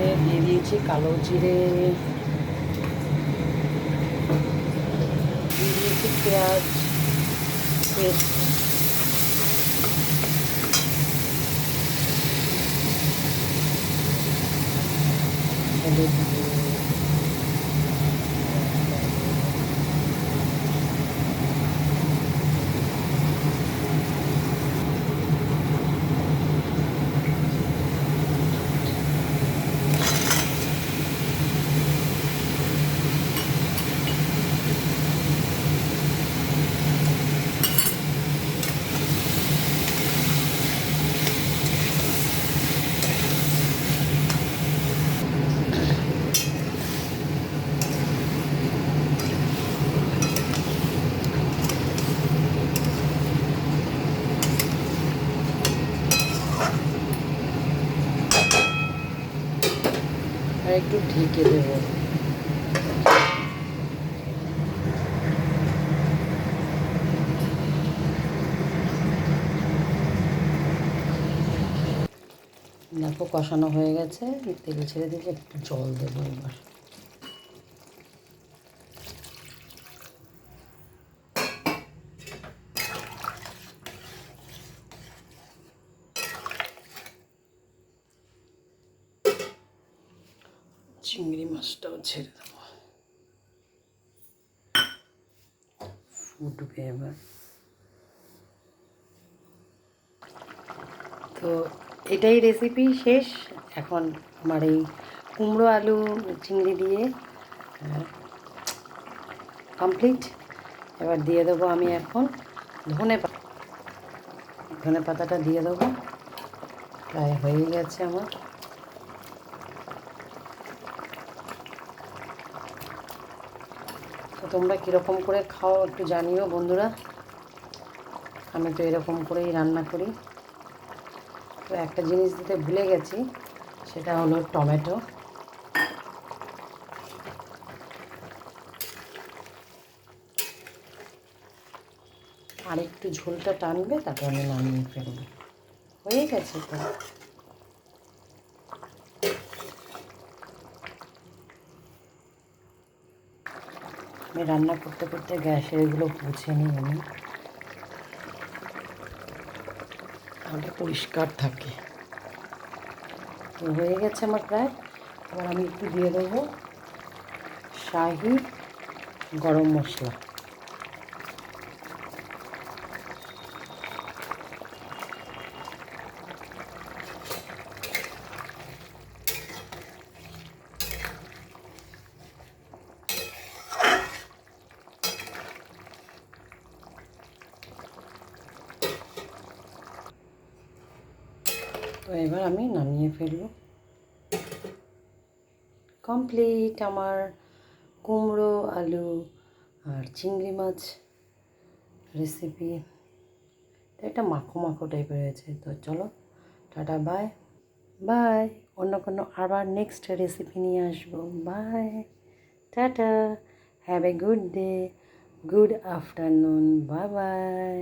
হচ্ছে দিয়ে দিয়েছি কালো জিরে। দিয়ে দিয়েছি পেঁয়াজ পেস্ট। হলুদ গুঁড়ো, আর একটু ঢেকে দেব। দেখো কষানো হয়ে গেছে তেল ছেড়ে দিয়েছি একটু জল দেবো এবার। চিংড়ি মাছটাও ছেড়ে দেবো। ফুটবে এবার। তো এটাই রেসিপি শেষ। এখন আমার এই কুমড়ো আলু চিংড়ি দিয়ে কমপ্লিট এবার দিয়ে দেবো আমি এখন ধনে ধনে পাতাটা দিয়ে দেবো। প্রায় হয়ে গেছে আমার। তো তোমরা কীরকম করে খাও একটু জানিও বন্ধুরা। আমি তো এরকম করেই রান্না করি। তো একটা জিনিস দিতে ভুলে গেছি, সেটা হলো টমেটো। আর একটু ঝোলটা টানবে, তারপর আমি নামিয়ে ফেলব। হয়ে গেছে তো। আমি রান্না করতে করতে গ্যাসে এগুলো বুঝে নিই আমি তাহলে পরিষ্কার থাকে। হয়ে গেছে আমার প্রায়। এবার আমি একটু দিয়ে দেবো। শাহি গরম মশলা। তো এবার আমি নামিয়ে ফেলব। কমপ্লিট আমার কুমড়ো, আলু আর চিংড়ি মাছ রেসিপি এটা মাখো মাখো টাইপের হয়েছে। তো চলো, টাটা বাই বাই অন্য কোনো আবার নেক্সট রেসিপি নিয়ে আসব। Bye tata. Have a good day good afternoon bye bye